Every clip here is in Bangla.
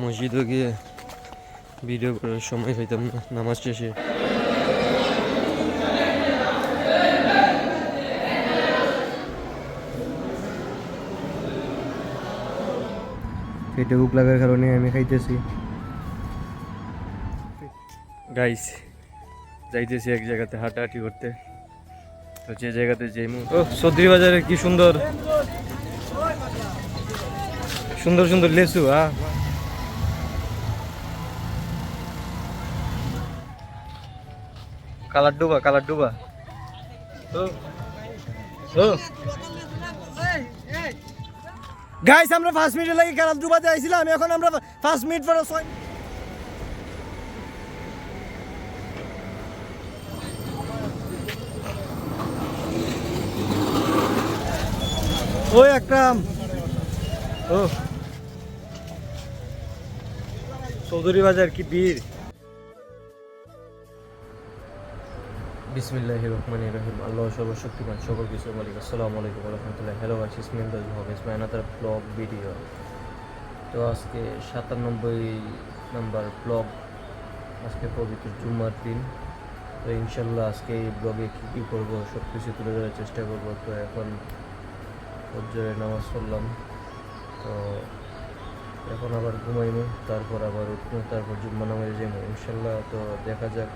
মসজিদও গিয়ে ভিডিও করার সময় পাইতাম না নামাজ শেষে পেটে বুক লাগার কারণে আমি খাইতেছি। গাইস যাইতেছি এক জায়গাতে হাঁটাহাঁটি করতে। তো যে জায়গাতে যাই ও সদ্রি বাজারে কি সুন্দর। সুন্দর সুন্দর লেসু হ্যাঁ কালার ডুবা কালার ডুবা। গাইস আমরা ফার্স্ট মিনিটে লাগি কারাম দুবাতে আইছিলাম এখন আমরা ফার্স্ট মিনিট পরে ছয় ওই আকরাম ও। চৌধুরী বাজার কি ভিড় বিসমিল্লাহ রহমান রহিম। আল্লাহ সর্বশক্তিমান, সকল কিছু মালিক। আসসালামু আলাইকুম রহমতুল্লাহ হ্যালো গাইস ইসমিন দাজ হবে আনাদার ব্লগ ভিডিও তো আজকে সাতানব্বই নাম্বার ব্লগ আজকে পবিত্র জুম্মার দিন। তো ইনশাল্লাহ আজকে এই ব্লগে কী কী করব সব কিছু তুলে ধরার চেষ্টা করব। তো এখন ফজরের নামাজ পড়লাম। তো এখন আবার ঘুমাইমু, তারপর আবার উঠবো তারপর জুম্মা নামাজে যাইমু। ইনশাল্লাহ তো দেখা যাক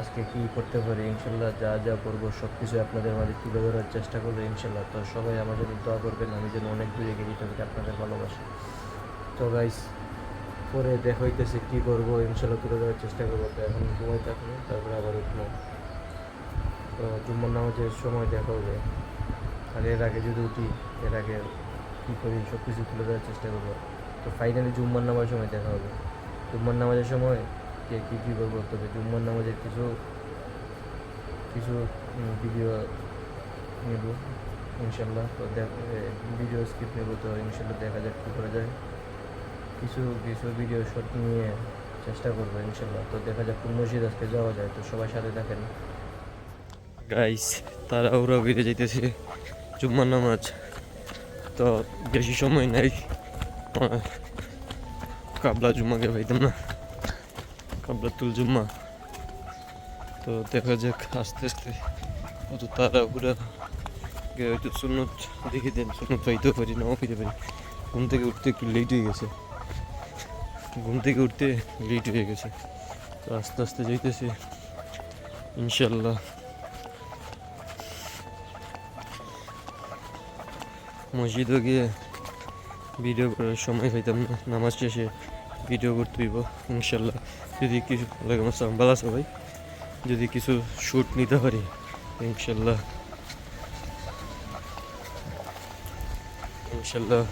আজকে কি করতে পারি? ইনশাল্লাহ যা যা করব সব কিছু আপনাদের মাঝে তুলে ধরার চেষ্টা করব ইনশাল্লাহ। তো সবাই আমার জন্য দোয়া করবেন, আমি যেন অনেক দূরে গিয়ে দিতে পারি আপনাদের ভালোবাসা। তো গাইস পরে দেখা হইতেছে কী করব, ইনশাল্লাহ তুলে ধরার চেষ্টা করব। তো এখন ঘুমাই থাকব, তারপরে আবার উঠবো। তো জুম্মার নামাজের সময় দেখা হবে। আর এর আগে যদি উঠি, এর আগে কী করি সব কিছু তুলে ধরার চেষ্টা করব। তো ফাইনালি জুম্মার নামাজের সময় দেখা হবে। জুম্মার নামাজের সময় কে কী কী করব তবে জুম্মার নামাজের কিছু কিছু ভিডিও নেব, ইনশাল্লাহ। তো ভিডিও স্কিপ নেব, তো ইনশাল্লাহ দেখা যাক কী করা যায়। কিছু কিছু ভিডিও শট নিয়ে চেষ্টা করব, ইনশাল্লাহ। তো দেখা যাক কোন মসজিদ আজকে যাওয়া যায়, তো সবাই সাথে দেখেন গাইস তারা ওরা বেরিয়ে যাইতেছে জুম্মার নামাজ। তো বেশি সময় নাই কাবলা জুম্মাকে পাইতাম না। কাবলা তুল জুম্মা। তো দেখা যাক, আস্তে আস্তে তারা পুরা হয়তো সুন্নত দেখে দেন, সুন্নত পাইতেও পারি, নাও পেতে পারি। ঘুম থেকে উঠতে একটু লেট হয়ে গেছে। ঘুম থেকে উঠতে লেট হয়ে গেছে। তো আস্তে আস্তে যাইতেছে ইনশাল্লাহ মসজিদও গিয়ে ভিডিও করার সময় পাইতাম না, নামাজ শেষে ভিডিও করতে হইব ইনশাল্লাহ যদি কিছু ওয়ালাইকুম আসসালাম ভালো আছো ভাই। যদি কিছু শ্যুট নিতে পারি, ইনশাল্লাহ। ইনশাল্লাহ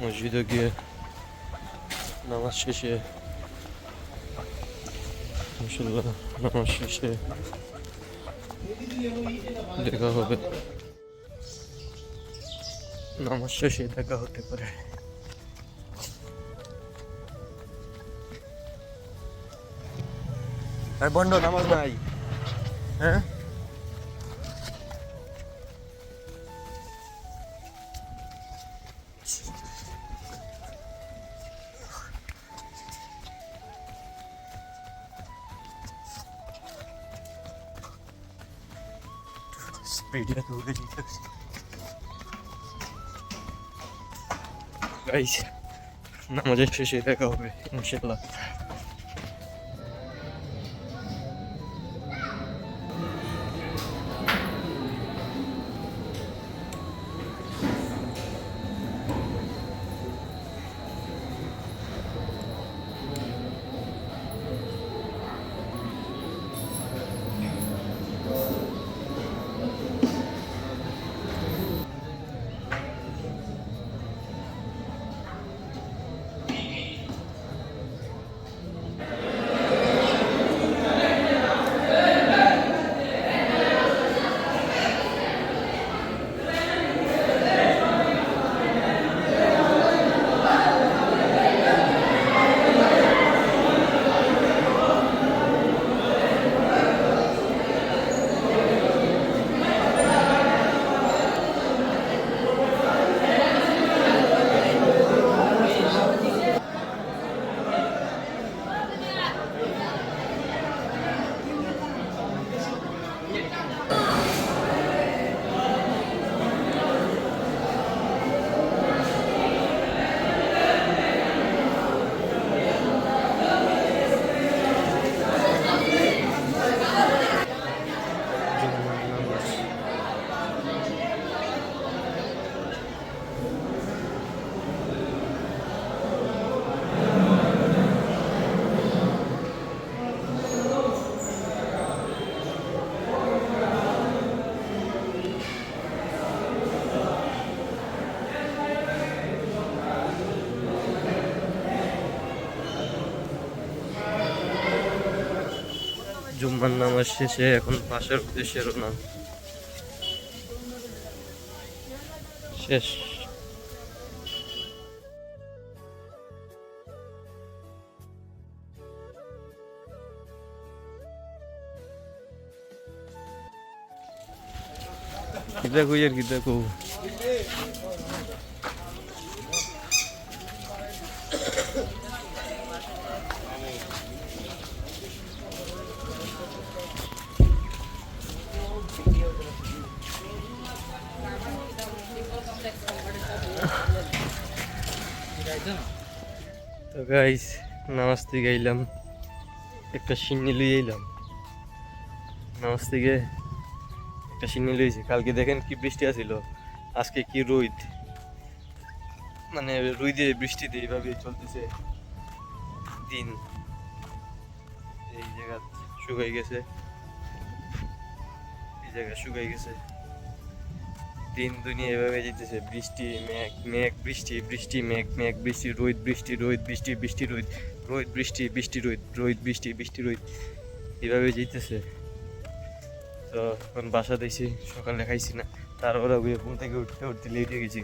মসজিদে গিয়ে নামাজ শেষে, ইনশাল্লাহ নামাজ শেষে দেখা হবে। নামাজ শেষে দেখা হতে পারে। আর বন্ধ নামাজ নাই। হ্যাঁ? দৌড়ে যেতেছি গাইস নামাজের শেষে দেখা হবে ইনশাল্লাহ জুম্মার নামাজ শেষে এখন বাসার উদ্দেশ্যে রওনা শেষ। কিতা কই আর কিতা কও গাইস নামাজ থেকে আইলাম একটা সিন্নি লই আইলাম নামাজ থেকে একটা সিন্নি লইছি কালকে দেখেন কি বৃষ্টি আছিল আজকে কি রোদ মানে রোদে বৃষ্টিতে এইভাবে চলতেছে দিন এই জায়গা শুকাই গেছে এই জায়গা শুকাই গেছে দিন দুনিয়া এভাবে যেতেছে বৃষ্টি, মেঘ মেঘ, বৃষ্টি বৃষ্টি, মেঘ মেঘ, বৃষ্টি, রোদ বৃষ্টি রোদ, বৃষ্টি বৃষ্টি, রোদ রোদ, বৃষ্টি বৃষ্টি, রোদ রোদ, বৃষ্টি বৃষ্টি, রোদ, এভাবে যেতেছে তো এখন বাসা দিয়েছি সকালে খাইছি না। তারপরে ওই ঘুম থেকে উঠতে উঠতে লেট হয়ে গেছি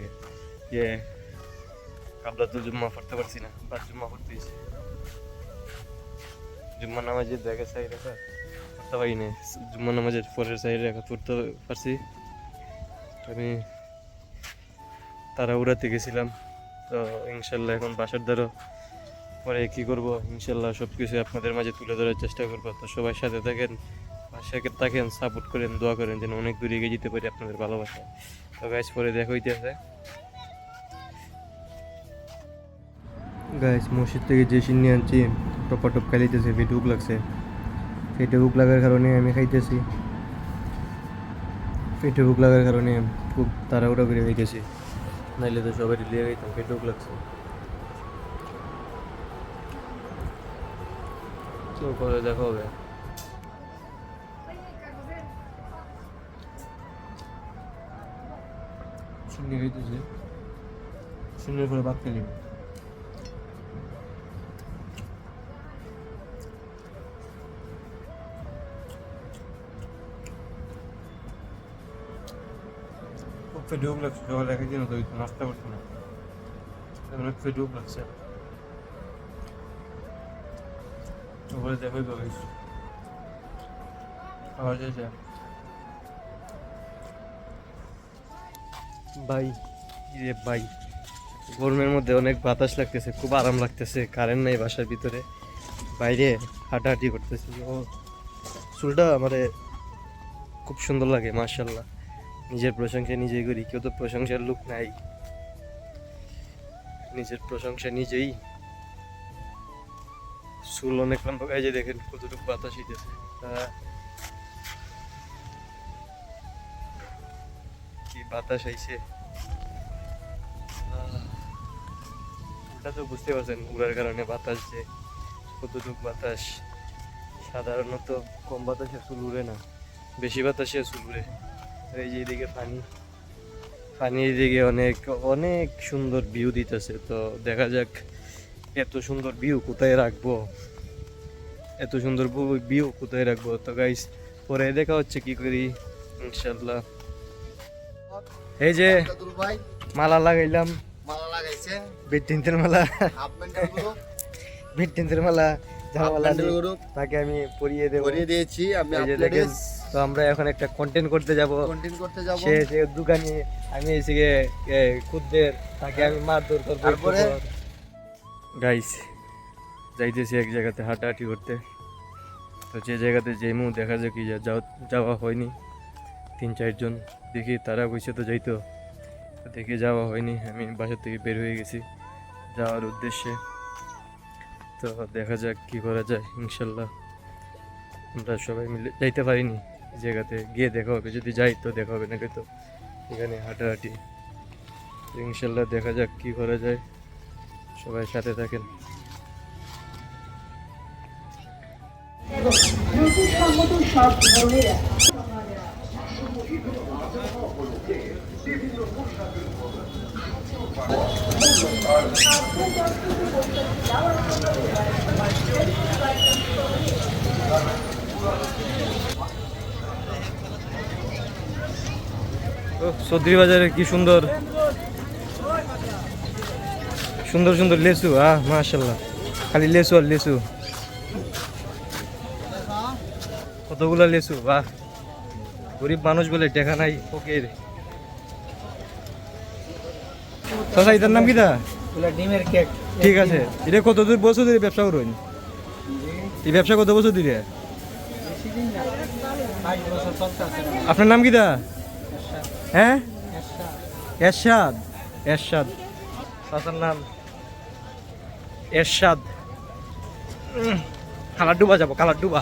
যে কাবলা তো জুম্মা পড়তে পারছি না বা জুম্মা পড়তে গেছি। জুম্মা নামাজের দেখে সাই রেখা পড়তে পারি না জুম্মা নামাজের পরের সাইড রেখা পড়তে পারছি। আমি তারা উড়াতে গেছিলাম। তো ইনশাল্লাহ এখন বাসার দ্বারা পরে কি করব? ইনশাল্লাহ সব কিছু আপনাদের মাঝে তুলে ধরার চেষ্টা করব। তো সবাই সাথে থাকেন বাসাকে থাকেন সাপোর্ট করেন, দোয়া করেন যেন অনেক দূরে এগিয়ে যেতে পারি আপনাদের ভালোবাসা তো গাইজ পরে দেখা হইতেছে গাইজ মসজিদ থেকে যে সিন নিয়ে আনছি, টপা টপ খাইতেছে পেটে উক লাগছে। পেটে উক লাগার কারণে আমি খাইতেছি। পেটে বুক লাগার কারণে খুব তাড়াহুড়া করে খাইতেছি। নাইলে তো সবাই লিয়ে খাইতাম পেটে বুক লাগছে। তো পরে দেখা হবে। শূন্য খাইতেছি। শূন্যের পরে ভাত খেলি পেটে বুক লাগছে সকালে খাইছি না তো ওই তো নাস্তা করছি না অনেক পেটে বুক লাগছে তারপরে দেখাই পাবে খাওয়া যাচ্ছে ভাই রে ভাই, গরমের মধ্যে অনেক বাতাস লাগতেছে, খুব আরাম লাগতেছে কারেন্ট নাই বাসার ভিতরে। বাইরে হাঁটাহাঁটি করতেছি। ও, চুলটা আমারে খুব সুন্দর লাগে মার্শাল্লাহ নিজের প্রশংসা নিজেই করি, কেউ তো প্রশংসার লোক নাই। নিজের প্রশংসা নিজেই। চুল অনেক লম্বা গায়ে দেখেন কতটুকু বাতাস হইতেছে। কি বাতাস আইছে? ওটা তো বুঝতে পারছেন উড়ার কারণে বাতাস যে কতটুকু বাতাস। সাধারণত কম বাতাসে চুল উড়ে না, বেশি বাতাসে চুল উড়ে। এই যে এদিকে পানি। পানি এদিকে অনেক অনেক সুন্দর ভিউ দিতেছে। তো দেখা যাক এত সুন্দর ভিউ কোথায় রাখব? এত সুন্দর ভিউ কোথায় রাখব? তো গাইস পরে দেখা হচ্ছে কি করি? ইনশাল্লাহ এই যে মালা লাগাইলাম। মালা লাগাইছে বেটিনতের মালা। প্যান্টের মালা। তাকে আমি পরিয়ে দেবো। করিয়ে দিয়েছি আমি যে দেখেন তো আমরা এখন একটা কন্টেন্ট করতে যাব। কন্টিনিউ করতে যাব। সে সে দোকানে আমি এসে খুদ্দের তাকে আমি মারধর করব তারপরে? গাইস যাইতেছি এক জায়গাতে হাঁটাহাঁটি করতে। তো যে জায়গাতে যেমু দেখা যায় কি যাও- যাওয়া হয়নি। তিন চারজন দেখি তারা কইছে তো যাইতো। দেখে যাওয়া হয়নি আমি বাসা থেকে বের হয়ে গেছি। যাওয়ার উদ্দেশ্যে। তো দেখা যাক কি করা যায়, ইনশাল্লাহ। আমরা সবাই মিলে যাইতে পারিনি জায়গাতে। গিয়ে দেখা হবে, যদি যাই তো দেখা হবে, নাকি তো এখানে হাঁটাহাঁটি। ইনশাল্লাহ দেখা যাক কি করা যায়। সবাই সাথে থাকেন। সব ধরনের চৌধুরী বাজারে কি সুন্দর। সুন্দর সুন্দর লেচু, আহ মাশাল্লাহ খালি লেচু আর লেচু। কতগুলো লেচু, বাহ। গরিব মানুষ বলে দেখা নাই, ফকির। চাচা এটার নাম কিটা ডিমের কেক ঠিক আছে। এটা কত দূর বছর ধরে ব্যবসা করুন এই ব্যবসা কত বছর ধরে? আপনার নাম কিটা হ্যাঁ? এরশাদ। এরশাদ। চাচার নাম এরশাদ। কালার ডুবা যাব কালার ডুবা।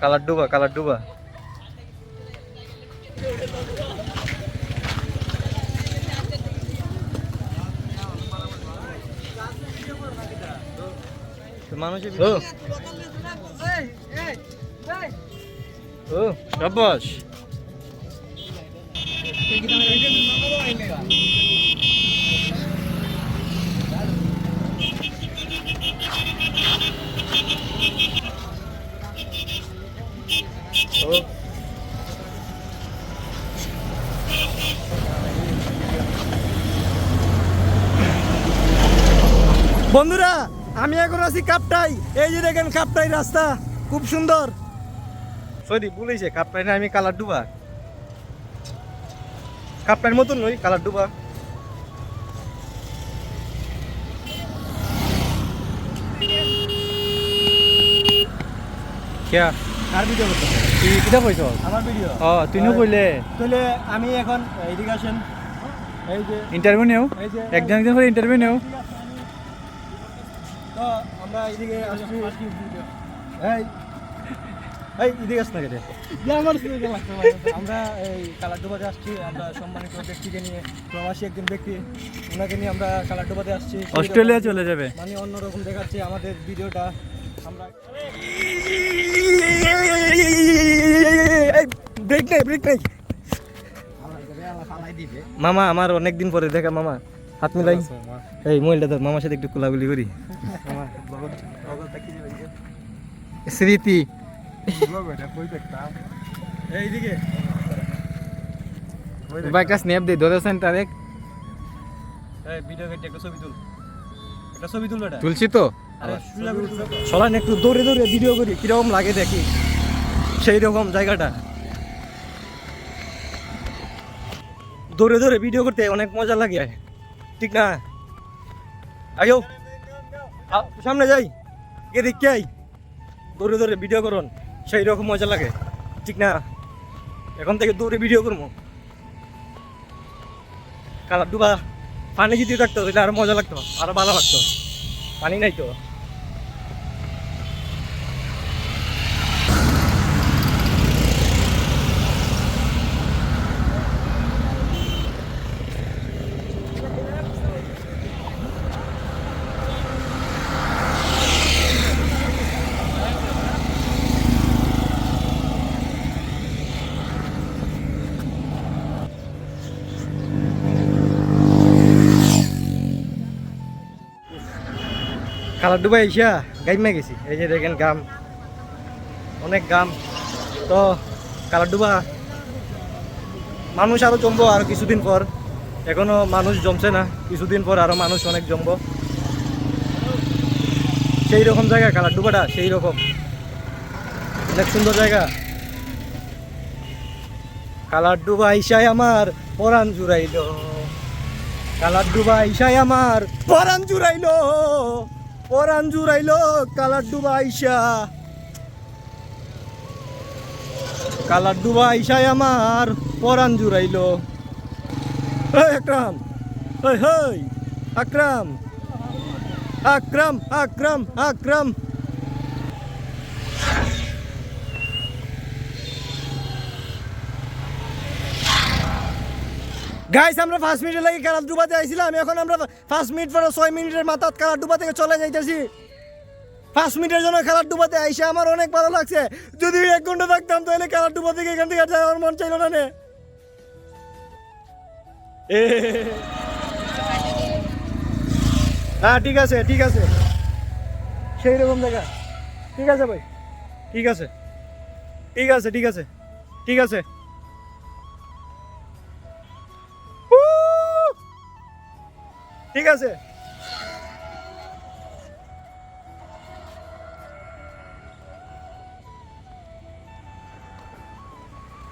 কালার ডুবা কালার ডুবা মানুষের ও ও কাপটাই রাস্তা খুব সুন্দর। সরি বলেছে কাপড়াই না আমি কালার ডুবা। কাপড়ার মতন নই কালার ডুবা। কিয়া? আর ভিডিও করতে তুই কিটা কইছ আমার ভিডিও ও তুইও কইলে। তাহলে আমি এখন এইদিকে আসেন। এই যে ইন্টারভিউ নেও। একজন একজন করে ইন্টারভিউ নেও। আমরা এইদিকে আসছি। এই এই এদিকে আস না কেটে আমরা এই কালারডোবাতে আসছি আমরা সম্মানিত ব্যক্তিকে নিয়ে প্রবাসী একজন ব্যক্তি ওনাকে নিয়ে আমরা কালারডোবাতে আসছি। অস্ট্রেলিয়া চলে যাবে। মানে অন্যরকম দেখাচ্ছে আমাদের ভিডিওটা। আমরা ব্রেক নেই ব্রেক নেই। মামা আমার অনেক দিন পরে দেখা মামা। হাত মিলাই। এই মহিলা তোর মামার সাথে একটু কোলাগুলি করি। স্মৃতি। এইদিকে একটা স্ন্যাপ দে দোদা সেন্টার এক এই ভিডিও কেটে একটা ছবি তুল একটা ছবি তুল এটা তুলছি তো সবাই একটু দৌড়ে দৌড়ে ভিডিও করি কীরকম লাগে দেখি। সেই রকম জায়গাটা। দৌড়ে দৌড়ে ভিডিও করতে অনেক মজা লাগে। ঠিক না? আয়ো। সামনে যাই। এদিক কে আই? দৌড়ে দৌড়ে ভিডিও করুন, সেই রকম মজা লাগে। ঠিক না? এখন থেকে দৌড়ে ভিডিও করব। কালার ডুবা পানি যদি থাকতো, তাহলে আরও মজা লাগতো, আরও ভালো লাগতো। পানি নাই তো। কালার ডুবাই আইসা গাইমা গেছি। এই যে দেখেন গাম অনেক গাম তো কালার ডুবা মানুষ আরও জমবো আর কিছুদিন পর। এখনও মানুষ জমছে না। কিছুদিন পর আরও মানুষ অনেক জমব। সেই রকম জায়গা কালার ডুবাটা সেই রকম। অনেক সুন্দর জায়গা। কালার ডুবা আইসাই আমার পরাণ জুড়াইল। কালার ডুবা আইসাই আমার পরাণ জুড়াইল। পরাণ জুড়াইল কালার ডুবা আইসা। কালার ডুবা আইসাই আমার পরাণ জুড়াইলো এই আকরাম, এই, হেই, আকরাম। আকরাম আকরাম আকরাম। গাইস আমরা পাঁচ মিনিটের লাগে কালার ডুবাতে আইছিলাম। এখন আমরা পাঁচ মিনিট পরে ছয় মিনিটের মাথাত কালার ডুবা থেকে চলে যাইতেছি। পাঁচ মিনিটের জন্য খেলার ডুবাতে আইসে আমার অনেক ভালো লাগছে। যদি এক ঘণ্টা থাকতাম তাহলে খেলার ডুবা থেকে এখান থেকে যাওয়ার মন চাইলো না নে। হ্যাঁ ঠিক আছে ঠিক আছে। সেই রকম জায়গা। ঠিক আছে ভাই। ঠিক আছে। ঠিক আছে ঠিক আছে। ঠিক আছে। আছে?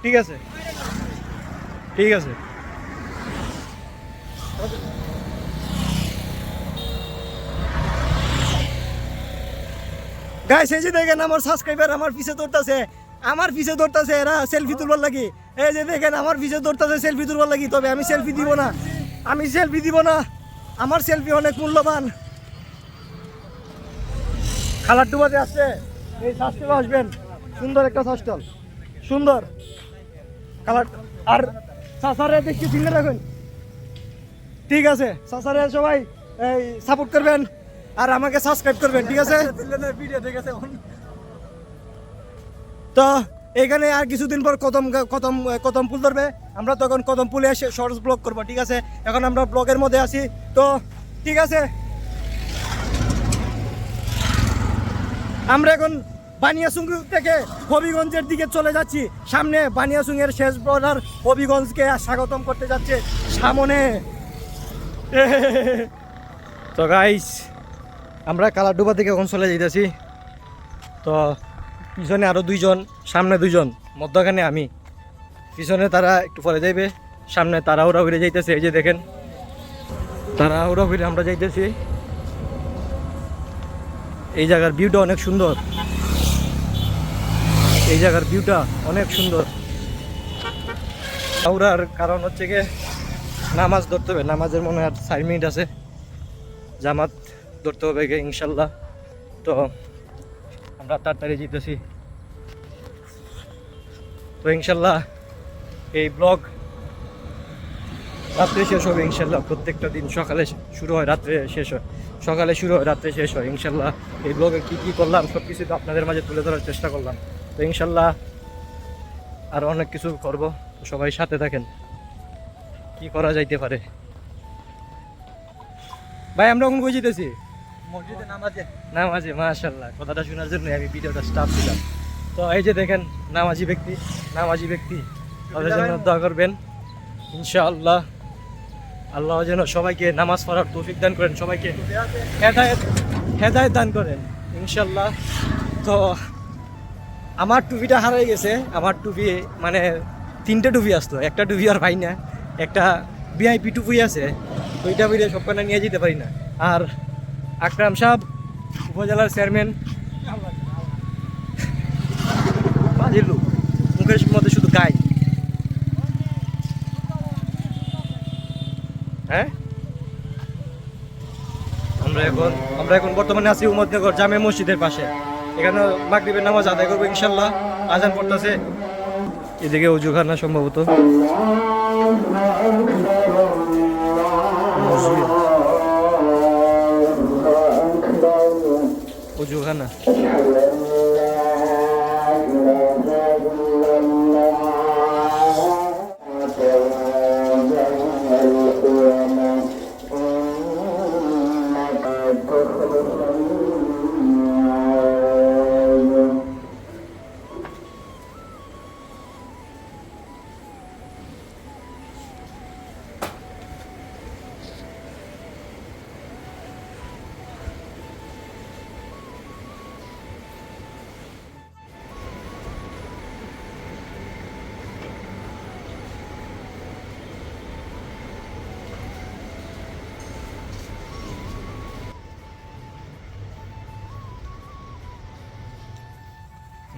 ঠিক আছে। ঠিক আছে। গাইস এই যে দেখেন আমার সাবস্ক্রাইবার আমার পিছে দৌড়তাছে। আমার পিছে দৌড়তাছে, এরা সেলফি তুলবার লাগি। এই যে দেখেন আমার পিছে দৌড়তাছে সেলফি তুলবার লাগি। তবে আমি সেলফি দিব না। আমি সেলফি দিব না। আমার সেলফি অনেক মূল্যবান। খালার ডুবাতে আসছে। এই সাস্টেলে আসবেন। সুন্দর একটা সাস্টল সুন্দর। কালার আর সাসারে দেখছি চিনে রাখুন ঠিক আছে সাসারে সবাই এই সাপোর্ট করবেন আর আমাকে সাবস্ক্রাইব করবেন ঠিক আছে? ভিডিও দেখেছে। তো এখানে আর কিছুদিন পর কদম কদম কদম ফুল ধরবে। আমরা তখন কদম ফুলে এসে শর্টস ব্লগ করব, ঠিক আছে? এখন আমরা ব্লগের মধ্যে আছি। তো, ঠিক আছে? আমরা এখন বানিয়াসুং থেকে হবিগঞ্জের দিকে চলে যাচ্ছি। সামনে বানিয়াসুংয়ের শেষ বর্ডার হবিগঞ্জকে স্বাগতম করতে যাচ্ছে সামনে। তো গাইস আমরা কালারডুবা থেকে এখন চলে যাইতেছি। তো পিছনে আরও দুইজন, সামনে দুইজন, মধ্যখানে আমি। পিছনে তারা একটু পরে যাইবে, সামনে তারা ওরা ঘুরে যাইতেছে, এই যে দেখেন। তারা ওরা ঘুরে আমরা যাইতেছি। এই জায়গার ভিউটা অনেক সুন্দর। এই জায়গার ভিউটা অনেক সুন্দর। আউরার কারণ হচ্ছে গিয়ে, নামাজ ধরতে হবে। নামাজের মনে হয় আর চার মিনিট আছে। জামাত ধরতে হবে গিয়ে, ইনশাল্লাহ। তো আমরা তাড়াতাড়ি যেতেছি। তো ইনশাল্লাহ এই ব্লগ রাত্রে শেষ হবে ইনশাল্লাহ। প্রত্যেকটা দিন সকালে শুরু হয়, রাত্রে শেষ হয়। সকালে শুরু হয়, রাত্রে শেষ হয় ইনশাল্লাহ। এই ব্লগে কী কী করলাম সব কিছু তো আপনাদের মাঝে তুলে ধরার চেষ্টা করলাম। তো ইনশাল্লাহ আর অনেক কিছু করব। সবাই সাথে থাকেন। কি করা যাইতে পারে? ভাই, আমরা কোন কই মসজিদে নামাজে? নামাজি মাশাল্লাহ কথাটা শোনার জন্য আমি ভিডিওটা স্টার্ট দিলাম। তো এই যে দেখেন, নামাজি ব্যক্তি নামাজি ব্যক্তি। তাদের জন্য দোয়া করবেন, ইনশাআল্লাহ। আল্লাহ যেন সবাইকে নামাজ পড়ার তৌফিক দান করেন, সবাইকে হেদায়েত হেদায়েত দান করেন ইনশাল্লাহ তো আমার টুপিটা হারাই গেছে। আমার টুপি মানে তিনটে টুপি আসতো একটা টুপি আর ভাই না, একটা ভিআইপি টুপি আছে। ওইটা বইরে সবখানে নিয়ে যেতে পারি না। আর আকরাম সাহ উপজেলার চেয়ারম্যান। বাজে লোক মুখের মধ্যে শুধু গাই। হ্যাঁ? আমরা এখন আমরা এখন বর্তমানে আছি উমদনগর জামে মসজিদের পাশে। এখানে মাগরিবের নামাজ আদায় করব ইনশাল্লাহ আজান পড়তেছে। এদিকে উজুখানা সম্ভবত। উজুখানা Thank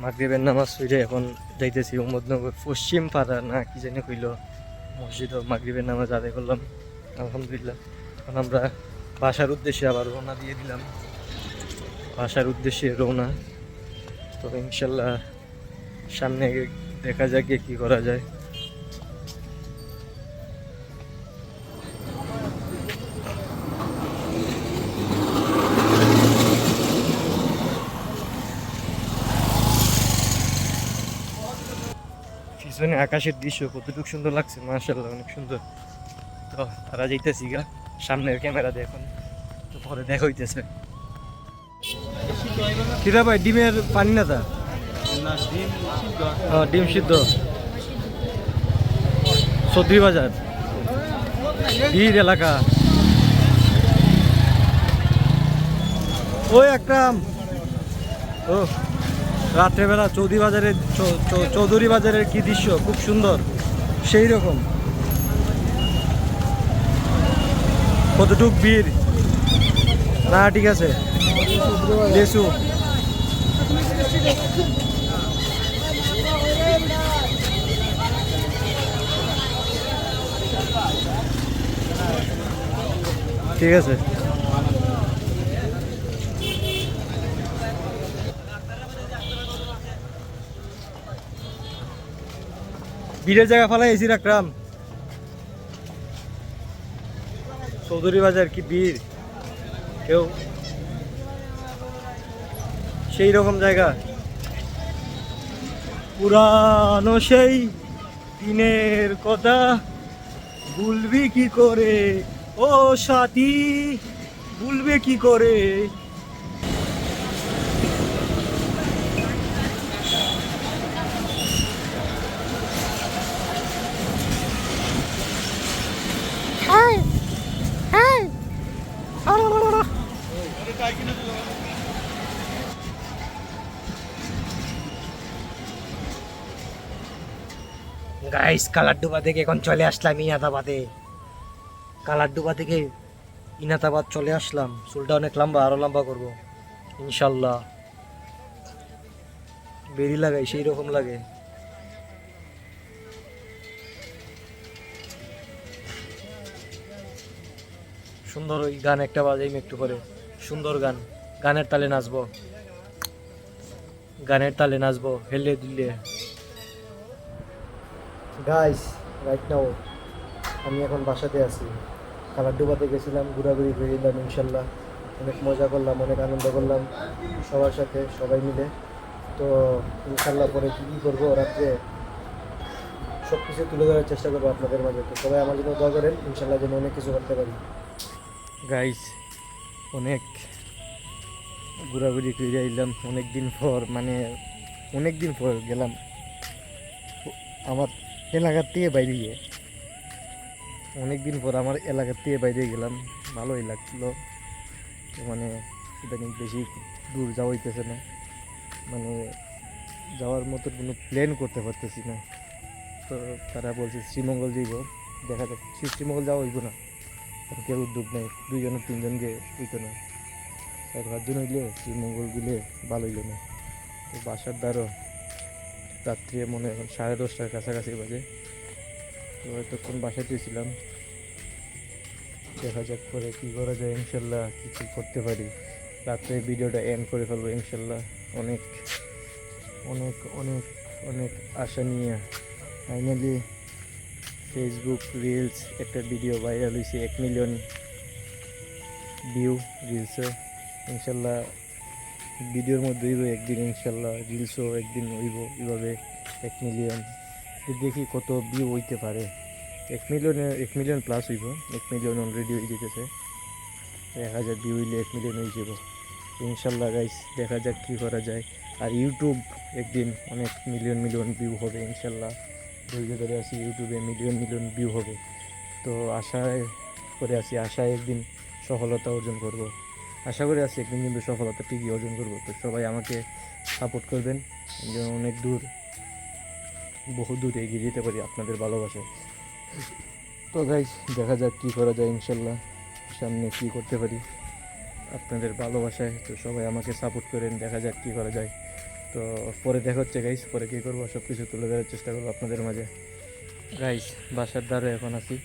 মাগরিবের নামাজ হইলে এখন যাইতেছি উমদনগর পশ্চিম পাড়া না কি জানি কইল, মসজিদ মাগরীবের নামাজ আদায় করলাম, আলহামদুলিল্লাহ। এখন আমরা বাসার উদ্দেশ্যে আবার রওনা দিয়ে দিলাম। বাসার উদ্দেশ্যে রওনা। তবে ইনশাল্লাহ সামনে দেখা যাক কী করা যায়। আকাশের দৃশ্য কতটুকু সুন্দর লাগছে মার্শাল্লাহ অনেক সুন্দর। তো তারা যাইতেছি গা সামনের ক্যামেরা দেখুন তো পরে দেখা হইতেছে। কিরা ভাই ডিমের পানি না তা? ও, ডিম সিদ্ধ। চৌধুরী বাজার। ভিড় এলাকা। ওই একরাম। ও। রাত্রেবেলা চৌধুরী বাজারের চৌধুরী বাজারের কি দৃশ্য? খুব সুন্দর। সেই রকম। কতটুক ভিড়? না, ঠিক আছে। লেসু ঠিক আছে। ভিড়ের জায়গা ফালাই এসি রাখলাম চৌধুরী বাজার কি ভিড় কেউ? সেই রকম জায়গা। পুরানো সেই দিনের কথা। ভুলবি কি করে? ও সাথী, ভুলবে কি করে? গাইস কালারডুবা থেকে এখন চলে আসলাম ইনাতাবাদে। কালারডুবা থেকে ইনাতাবাদ চলে আসলাম। চুলটা অনেক লম্বা, আরও লম্বা করব, ইনশাল্লাহ। বেরি লাগাই সেই রকম লাগে। সুন্দর ওই গান একটা বাজাইম একটু করে সুন্দর গান, গানের তালে নাচবো। গানের তালে নাচবো, হেলে দুলে। গাইস রাইট নাও আমি এখন বাসাতে আছি। কালারডুবাতে গেছিলাম, ঘোরাঘুরি এলাম ইনশাল্লাহ। অনেক মজা করলাম, অনেক আনন্দ করলাম সবার সাথে, সবাই মিলে। তো ইনশাল্লাহ পরে কী কী করব, রাত্রে সব কিছু তুলে ধরার চেষ্টা করব আপনাদের মাঝে। তো সবাই আমার জন্য দোয়া করেন, ইনশাল্লাহ যেন অনেক কিছু করতে পারি। গাইস অনেক ঘোরাঘুরি করে এলাম। অনেক দিন পর মানে অনেক দিন পর গেলাম। আমার এলাকার থেকে বাইরে গিয়ে। অনেক দিন পর আমার এলাকার থেকে বাইরে গেলাম, ভালোই লাগছিল মানে ইদানিং বেশি দূর যাওয়া হইতেছে না। মানে যাওয়ার মতো কোনো প্ল্যান করতে পারতেছি না। তো তারা বলছে শ্রীমঙ্গল যাইব, দেখা যাক। শ্রী- শ্রীমঙ্গল যাওয়া হইব না। কেউ উদ্যোগ নেই, দুইজন তিনজন গিয়ে হইতো না। চার পাঁচজন হইলে শ্রীমঙ্গল গেলে ভালো হইল না। তো বাসার দ্বারও রাত্রে মনে হয় সাড়ে দশটার কাছাকাছি বাজে। তো এতক্ষণ বাসাতে ছিলাম দেখা যাক পরে কী করা যায়, ইনশাল্লাহ কিছু করতে পারি। রাত্রে ভিডিওটা এন্ড করে ফেলব, ইনশাল্লাহ। অনেক অনেক অনেক অনেক আশা নিয়ে। ফাইনালি ফেসবুক রিলস একটা ভিডিও ভাইরাল হয়েছে এক মিলিয়ন ভিউ রিলসে ইনশাল্লাহ ভিডিওর মধ্যে হইব একদিন ইনশাল্লাহ রিলসও একদিন হইব এভাবে এক মিলিয়ন দেখি কত ভিউ হইতে পারে। এক মিলিয়নে এক মিলিয়ন প্লাস হইব, এক মিলিয়ন অলরেডি হয়ে যেতেছে। এক হাজার ভিউ হইলে এক মিলিয়ন হয়ে যাব। ইনশাল্লাহ গাইস দেখা যাক কী করা যায়। আর ইউটিউব একদিন অনেক মিলিয়ন মিলিয়ন ভিউ হবে ইনশাল্লাহ। ধৈর্য ধরে আছি ইউটিউবে মিলিয়ন মিলিয়ন ভিউ হবে। তো আশায় করে আছি, আশায় একদিন সফলতা অর্জন করব। আশা করি আছি একদিন কিন্তু সফলতা ঠিকই অর্জন করব। তো সবাই আমাকে সাপোর্ট করবেন। যেন অনেক দূর, বহু দূর এগিয়ে যেতে পারি আপনাদের ভালোবাসায়। তো গাইস দেখা যাক কী করা যায় ইনশাল্লাহ। সামনে কী করতে পারি আপনাদের ভালোবাসায়। তো সবাই আমাকে সাপোর্ট করেন, দেখা যাক কী করা যায়। তো পরে দেখা হচ্ছে গাইস পরে কী করব সব কিছু তুলে ধরার চেষ্টা করব আপনাদের মাঝে। গাইস বাসার দ্বারে এখন আছি।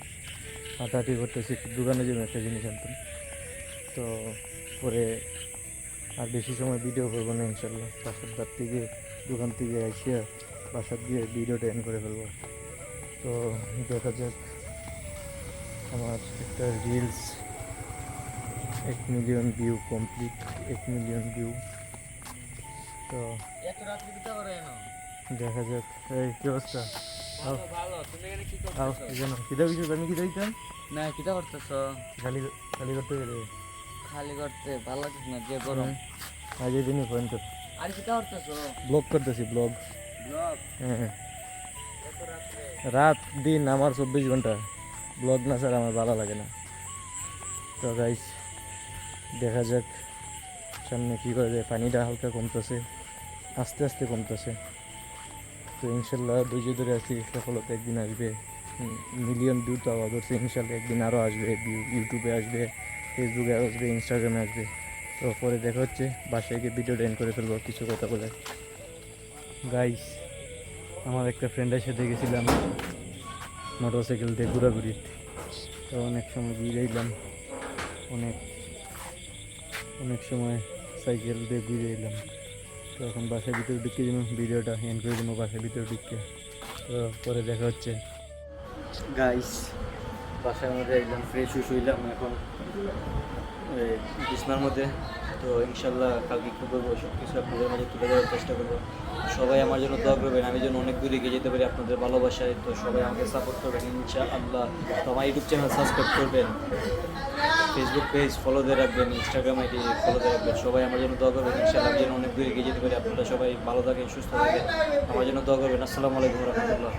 হাঁটাহাঁটি করতেছি, দোকানে যাব একটা জিনিস আনতাম তো পরে আর বেশি সময় ভিডিও করব না ইনশাল্লাহ বাসার দ্বার থেকে দোকান থেকে আসিয়া বাসার দিয়ে ভিডিওটা এন্ড করে ফেলব। তো দেখা যাক আমার একটা রিলস এক মিলিয়ন ভিউ কমপ্লিট এক মিলিয়ন ভিউ তো দেখা যাক। এই কি অবস্থা? কিদা কিছু আমি কিদা দিতাম না কিটা করতেছ? খালি খালি করতে গেলে। খালি করতে ভালো লাগছে না যে গরম। আজ দিনই ফোন কর আর কিটা করতেছ ব্লগ করতেছি ব্লগ ব্লগ হ্যাঁ। রাত দিন আমার চব্বিশ ঘণ্টা। ব্লগ না স্যার আমার ভালো লাগে না। তো গাইস দেখা যাক সামনে কী করে যায়। পানিটা হালকা কমতেছে আস্তে আস্তে কমতেছে। তো ইনশাল্লাহ ধৈর্য ধরে আছি সফলতা একদিন আসবে। মিলিয়ন ভিউ তো আবার ধরছে ইনশাল্লাহ একদিন আরও আসবে ভিউ ইউটিউবে আসবে। ফেসবুকে আসবে ইনস্টাগ্রামে আসবে। তো পরে দেখা হচ্ছে, বাসায় গিয়ে ভিডিও এন্ড করে ফেলব, কিছু কথা বলে গাইস আমার একটা ফ্রেন্ডের সাথে গেছিলাম মোটর সাইকেল দিয়ে ঘোরাঘুরি। তো অনেক সময় ঘুরে এলাম, অনেক অনেক সময় সাইকেল দিয়ে ঘুরে এলাম। তো এখন বাসার ভিতরে ঢুকে দিব, ভিডিওটা এন্ড করে দিব বাসার ভিতরে ঢুকে। তো পরে দেখা হচ্ছে। গাইস বাসার মধ্যে একদম ফ্রেশ হয়ে শুইলাম এখন বিছনার মধ্যে। তো ইনশাল্লাহ কালকে কী করব সব কিছু আপনাদের মাঝে তুলে দেওয়ার চেষ্টা করব। সবাই আমার জন্য দোয়া করবেন, আমি যেন অনেক দূরে এগিয়ে যেতে পারি আপনাদের ভালোবাসায়। তো সবাই আমাকে সাপোর্ট করবেন, ইনশাআল্লাহ। তো আমার ইউটিউব চ্যানেল সাবস্ক্রাইব করবেন ফেসবুক পেজ ফলো দিয়ে রাখবেন ইনস্টাগ্রাম আইডি ফলো দিয়ে রাখবেন। সবাই আমার জন্য দোয়া করবেন, ইনশাআল্লাহ যেন অনেক দূরে এগিয়ে যেতে পারি। আপনারা সবাই ভালো থাকেন, সুস্থ থাকেন। আমার জন্য দোয়া করবেন। আসসালামু আলাইকুম রহমতুল্লাহ।